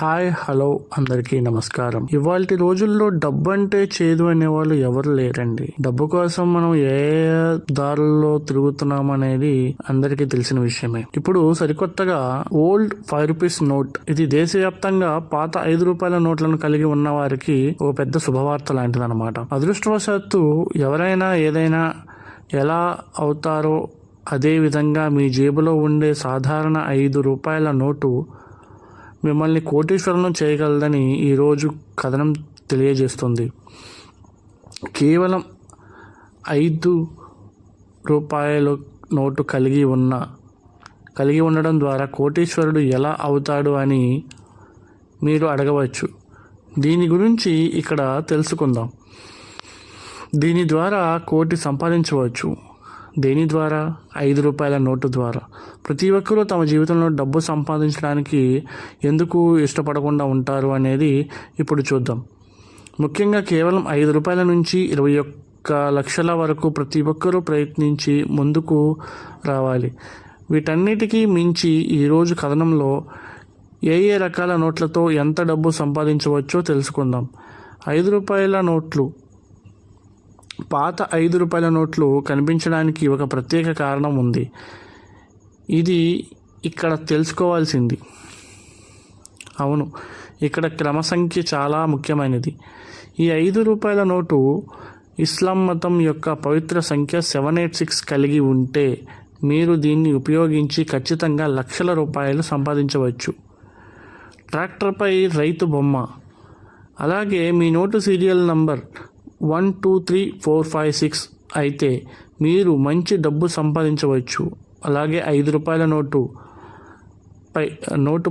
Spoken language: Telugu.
హాయ్ హలో అందరికీ నమస్కారం. ఇవాళ రోజుల్లో డబ్బు అంటే చేదు అనేవాళ్ళు ఎవరు లేరండి. డబ్బు కోసం మనం ఏ దారుల్లో తిరుగుతున్నాం అనేది అందరికీ తెలిసిన విషయమే. ఇప్పుడు సరికొత్తగా ఓల్డ్ ఫైవ్ రూపీస్ నోట్ ఇది దేశవ్యాప్తంగా పాత ఐదు రూపాయల నోట్లను కలిగి ఉన్న వారికి ఒక పెద్ద శుభవార్త లాంటిది అనమాట అదృష్టవశాత్తు ఎవరైనా ఏదైనా ఎలా అవుతారో అదే విధంగా మీ జేబులో ఉండే సాధారణ ఐదు రూపాయల నోటు మిమ్మల్ని కోటీశ్వరులను చేయగలదని ఈరోజు కథనం తెలియజేస్తుంది. కేవలం ఐదు రూపాయల నోటు కలిగి ఉన్న కలిగి ఉండడం ద్వారా కోటీశ్వరుడు ఎలా అవుతాడు అని మీరు అడగవచ్చు. దీని గురించి ఇక్కడ తెలుసుకుందాం. దీని ద్వారా కోటి సంపాదించవచ్చు. దేని ద్వారా? ఐదు రూపాయల నోటు ద్వారా. ప్రతి ఒక్కరూ తమ జీవితంలో డబ్బు సంపాదించడానికి ఎందుకు ఇష్టపడకుండా ఉంటారు అనేది ఇప్పుడు చూద్దాం. ముఖ్యంగా కేవలం ఐదు రూపాయల నుంచి ఇరవై ఒక్క లక్షల వరకు ప్రతి ఒక్కరూ ప్రయత్నించి ముందుకు రావాలి. వీటన్నిటికీ మించి ఈరోజు కథనంలో ఏ ఏ రకాల నోట్లతో ఎంత డబ్బు సంపాదించవచ్చో తెలుసుకుందాం. ఐదు రూపాయల నోట్లు పాత ఐదు రూపాయల నోట్లు కనిపించడానికి ఒక ప్రత్యేక కారణం ఉంది. ఇది ఇక్కడ తెలుసుకోవాల్సింది. అవును ఇక్కడ క్రమ సంఖ్య చాలా ముఖ్యమైనది. ఈ ఐదు రూపాయల నోటు ఇస్లాం మతం యొక్క పవిత్ర సంఖ్య సెవెన్ ఎయిట్ సిక్స్ కలిగి ఉంటే మీరు దీన్ని ఉపయోగించి ఖచ్చితంగా లక్షల రూపాయలు సంపాదించవచ్చు. ట్రాక్టర్పై రైతు బొమ్మ. అలాగే మీ note serial number one two three four five six అయితే మీరు మంచి డబ్బు సంపాదించవచ్చు. అలాగే ఐదు రూపాయల నోటు పై నోటు